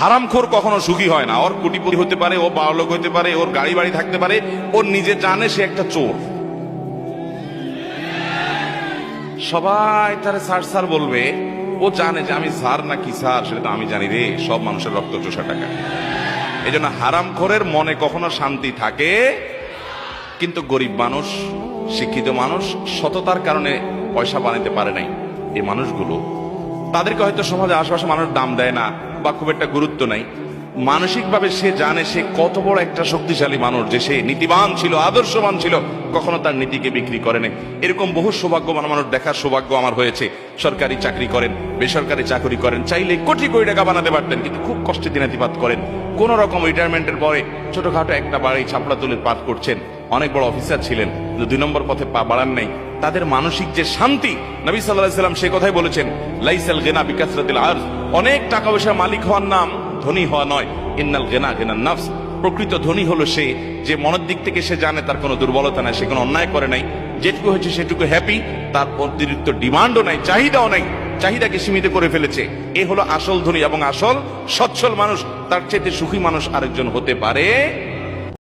হারামখোর কখনো সুখী হয় না। ওর কোটিপতি হতে পারে, ও বাড়লোক হতে পারে, ওর গাড়ি বাড়ি থাকতে পারে ওর নিজে জানে সে একটা চোর। সবাই তার স্যার স্যার বলবে, ও জানে যে আমি স্যার না কি স্যার সেটা তো আমি জানি রে, সব মানুষের রক্ত চোষা টাকা। এই জন্য হারামখোরের মনে কখনো শান্তি থাকে, কিন্তু গরিব মানুষ, শিক্ষিত মানুষ, সততার কারণে পয়সা বানাতে পারে নাই। এই মানুষগুলো তাদেরকে হয়তো সমাজে আশেপাশে মানুষ দাম দেয় না বা খুব একটা গুরুত্ব নাই। মানসিকভাবে সে জানে সে কত বড় একটা শক্তিশালী মানুষ যে সে নীতিবান ছিল, আদর্শবান ছিল, কখনো তার নীতিকে বিক্রি করে নাই। এরকম বহু সৌভাগ্যবান মানুষ দেখার সৌভাগ্য আমার হয়েছে। সরকারি চাকরি করেন, বেসরকারি চাকরি করেন, চাইলে কোটি কোটি টাকা বানাতে পারতেন, কিন্তু খুব কষ্টে দিনাতিপাত করেন। কোন রকম রিটায়ারমেন্টের পরে ছোটখাটো একটা বাড়ি ছাপড়া তুলে পাঠ করছেন। অনেক বড় অফিসার ছিলেন, কিন্তু দুই নম্বর পথে পা বাড়ান নাই। তাদের মানসিক যে শান্তি, নবী সাল্লাহ সাল্লাম সে কথাই বলেছেন, লাইসাল গেনা বিকাসরাতিল আর অনেক টাকা পয়সা মালিক হওয়ার নাম ধনী হওয়া নয়। ইন্নাল গেনা গেনার নাফস। প্রকৃত ধনী হলো সে যে মনের দিক থেকে সে জানে তার কোনো দুর্বলতা নাই, সে কোনো অন্যায় করে নাই। যেটুকু হয়েছে সেটুকু হ্যাপি তার অতিরিক্ত ডিমান্ডও নাই, চাহিদাও নাই। চাহিদাকে সীমিত করে ফেলেছে। এ হলো আসল ধনী এবং আসল সচ্ছল মানুষ। তার চাইতে সুখী মানুষ আরেকজন হতে পারে